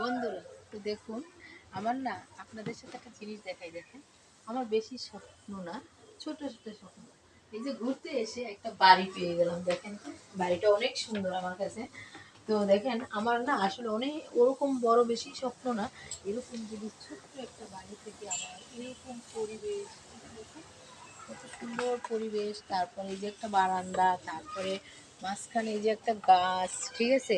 বন্ধুরা, তো দেখুন, আমার না আপনাদের সাথে একটা জিনিস দেখাই, দেখেন। আমার বেশি স্বপ্ন না, ছোট ছোট স্বপ্ন। এই যে ঘুরতে এসে একটা বাড়ি পেয়ে গেলাম, দেখেন বাড়িটা অনেক সুন্দর আমার কাছে। তো দেখেন, আমার না আসলে অনেক, ওরকম বড় বেশি স্বপ্ন না, এরকম যদি ছোট্ট একটা বাড়ি থেকে আমার এরকম পরিবেশ কত সুন্দর পরিবেশ, তারপরে এই যে একটা বারান্দা, তারপরে মাঝখানে এই যে একটা গাছ, ঠিক আছে?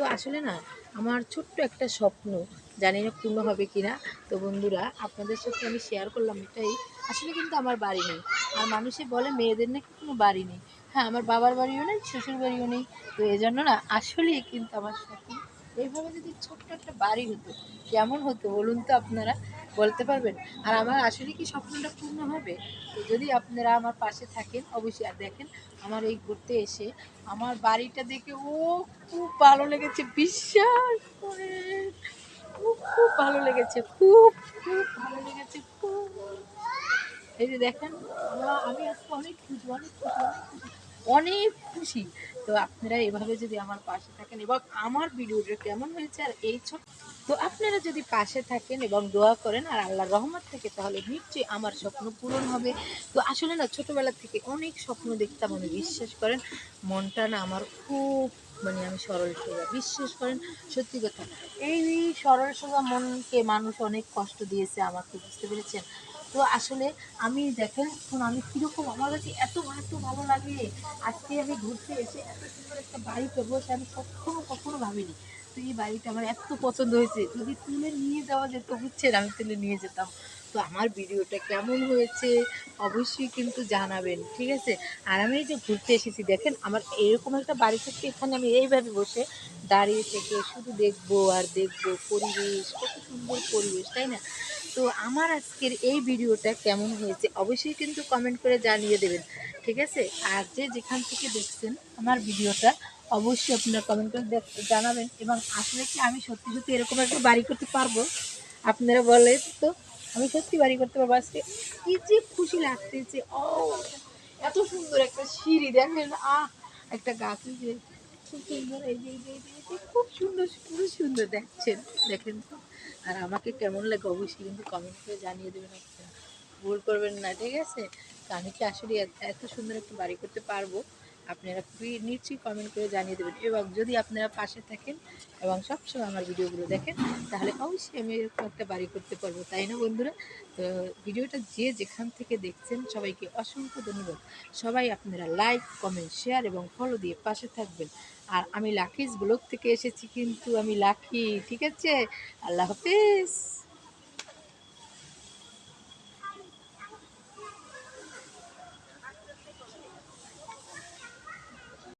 তো আসলে না, আমার ছোট্ট একটা স্বপ্ন, জানি না পূর্ণ হবে কি না তো বন্ধুরা, আপনাদের সাথে আমি শেয়ার করলাম এটাই। আসলে কিন্তু আমার বাড়ি নেই। আর মানুষে বলে মেয়েদের নাকি কোনো বাড়ি নেই। হ্যাঁ আমার বাবার বাড়িও নেই, শ্বশুর বাড়িও নেই। তো এই জন্য না, আসলেই কিন্তু আমার স্বপ্ন, এইভাবে যদি ছোট্ট একটা বাড়ি হতো, কেমন হতো বলুন তো আপনারা? বলতে পারবেন? আর আমার আসলে কি স্বপ্নটা পূর্ণ হবে? তো যদি আপনারা আমার পাশে থাকেন, অবশ্যই আর দেখেন, আমার এই ঘুরতে এসে আমার বাড়িটা দেখে, ও খুব ভালো লেগেছে, বিশ্বাস করে খুব খুব ভালো লেগেছে, খুব খুব ভালো লেগেছে, খুব। এই যে দেখেন, আমরা- আমি আজকে অনেক খুশি অনেক খুশি অনেক খুশি অনেক খুশি। তো আপনারা এভাবে যদি আমার পাশে থাকেন, এবং আমার ভিডিওটা কেমন হয়েছে, আর এই ছোট তো আপনারা যদি পাশে থাকেন এবং দোয়া করেন আর আল্লাহর রহমত থেকে, তাহলে নিশ্চয়ই আমার স্বপ্ন পূরণ হবে। তো আসলে না, ছোটবেলা থেকে অনেক স্বপ্ন দেখতাম, আমি বিশ্বাস করেন, মনটা না আমার খুব মানে আমি সরল সোজা, বিশ্বাস করেন, সত্যি কথা। এই সরল সোজা মনকে মানুষ অনেক কষ্ট দিয়েছে, আমাকে বুঝতে পেরেছেন? তো আসলে আমি দেখেন, এখন আমি কীরকম, আমার কাছে এত এত ভালো লাগে। আজকে আমি ঘুরতে এসে এত সুন্দর একটা বাড়ি পেবো সে আমি কখনো কখনো ভাবিনি। তো এই বাড়িটা আমার এত পছন্দ হয়েছে। যদি তুলে নিয়ে যাওয়া যেত, বুঝছেন? আমি তুলে নিয়ে যেতাম। তো আমার ভিডিওটা কেমন হয়েছে, অবশ্যই কিন্তু জানাবেন, ঠিক আছে? আর আমি যে ঘুরতে এসেছি, দেখেন, আমার এরকম একটা বাড়ি থেকে এখানে আমি এইভাবে বসে দাঁড়িয়ে থেকে শুধু দেখব আর দেখব পরিবেশ, কত সুন্দর পরিবেশ, তাই না? তো আমার আজকের এই ভিডিওটা কেমন হয়েছে, অবশ্যই কিন্তু কমেন্ট করে জানিয়ে দেবেন, ঠিক আছে? আর যে যেখান থেকে দেখছেন, আমার ভিডিওটা অবশ্যই আপনারা কমেন্ট করে জানাবেন এবং আসলে কি আমি সত্যি সত্যি এরকম একটা বাড়ি করতে পারব। আপনারা বলে তো আমি সত্যি বাড়ি করতে পারব। আজকে কি যে খুশি লাগতেছে। ও, এত সুন্দর একটা সিঁড়ি, দেখেন, আহ, একটা গাছ যে, খুব সুন্দর, এই যে খুব সুন্দর খুব সুন্দর দেখছেন, দেখেন তো। আর আমাকে কেমন লাগে অবশ্যই কিন্তু কমেন্ট করে জানিয়ে দেবেন ভুল করবেন না, ঠিক আছে? তো আমি কি আসলে এত সুন্দর একটা বাড়ি করতে পারব? আপনারা প্লি- নিশ্চয়ই কমেন্ট করে জানিয়ে দেবেন এবং যদি আপনারা পাশে থাকেন এবং সবসময় আমার ভিডিওগুলো দেখেন, তাহলে অবশ্যই আমি এরকম একটা বাড়ি করতে পারব, তাই না বন্ধুরা? তো ভিডিওটা যে যেখান থেকে দেখছেন, সবাইকে অসংখ্য ধন্যবাদ। সবাই আপনারা লাইক কমেন্ট শেয়ার এবং ফলো দিয়ে পাশে থাকবেন। আর আমি লাকিজ ব্লগ থেকে এসেছি, কিন্তু আমি লাকি ঠিক আছে? আল্লাহ হাফিজ!